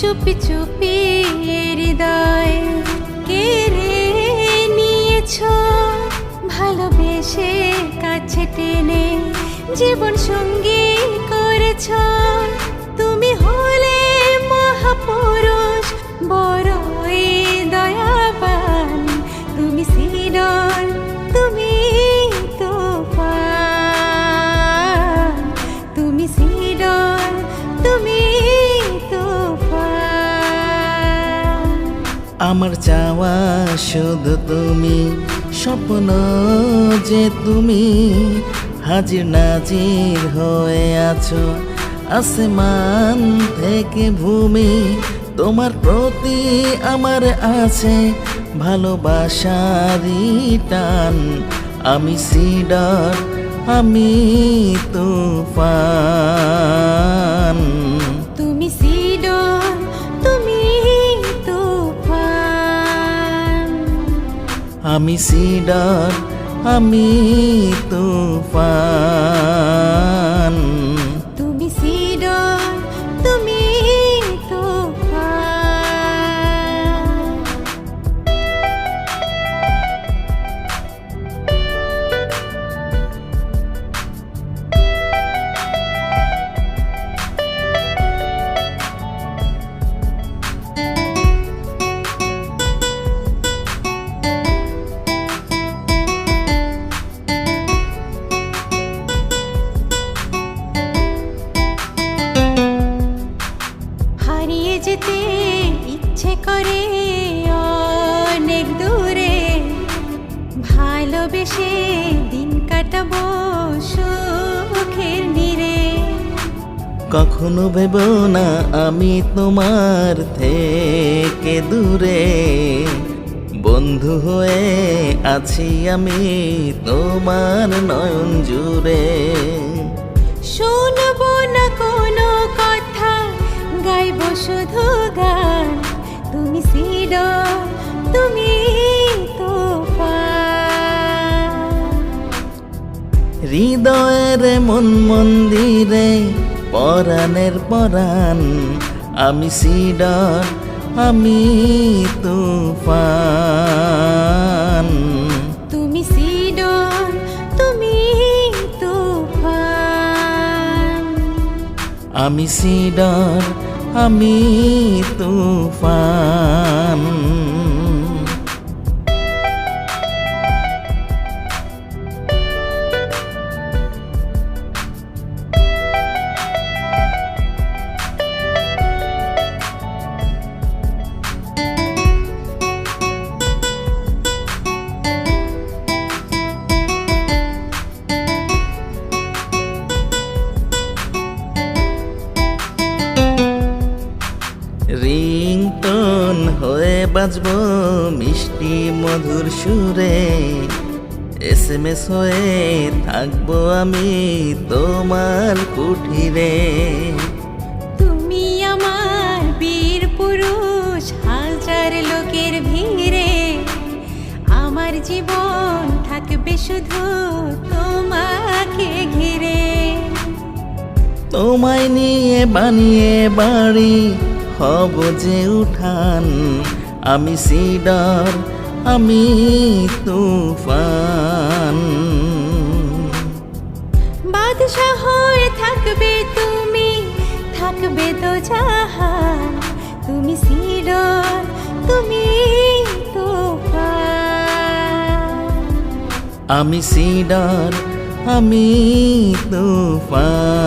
চুপি চুপি হৃদয় কেড়ে নিয়েছ। ভালোবেসে কাছে টেনে জীবন সঙ্গী করেছ। আমার চাওয়া শুধু তুমি, স্বপ্ন যে তুমি, হাজির নাজির হয়ে আছো। আসমান থেকে ভূমি, তোমার প্রতি আমার আছে ভালোবাসারই টান। আমি সিডার, আমি তুফান। আমি সিডার আমি তুফান। করে অনেক দূরে। ভালোবেসে দিন কাটাবো সুখের নিরে। কখনো ভেব না আমি তোমার থেকে দূরে। বন্ধু হয়ে আছি আমি তোমার নয়ন জুড়ে। শুনব না কোনো কথা গাইবো শুধু গান। তুমি সিড তুমি হৃদয়ের মন মন্দিরে পরাণের পরাণ আমি সিডর আমি তুফান। তুমি সিডন তুমি তুফান। আমি সিডর আমি তুফান। রিংটন হয়ে বাজব মিষ্টি মধুর সুরে। এস এম এস হয়ে থাকব আমি তোমার কুঠিরে। তুমি আমার বীর পুরুষ হাজার লোকের ভিড়ে। আমার জীবন থাকবে শুধু তোমাকে ঘিরে। তোমায় নিয়ে বানিয়ে বাড়ি হব যে উঠান আমি সিডর আমি তুফান। বাদশাহ হয়ে থাকবে তুমি থাকবে তো জাহান। তুমি সিডর তুমি তোফান। আমি সিডর আমি তুফান।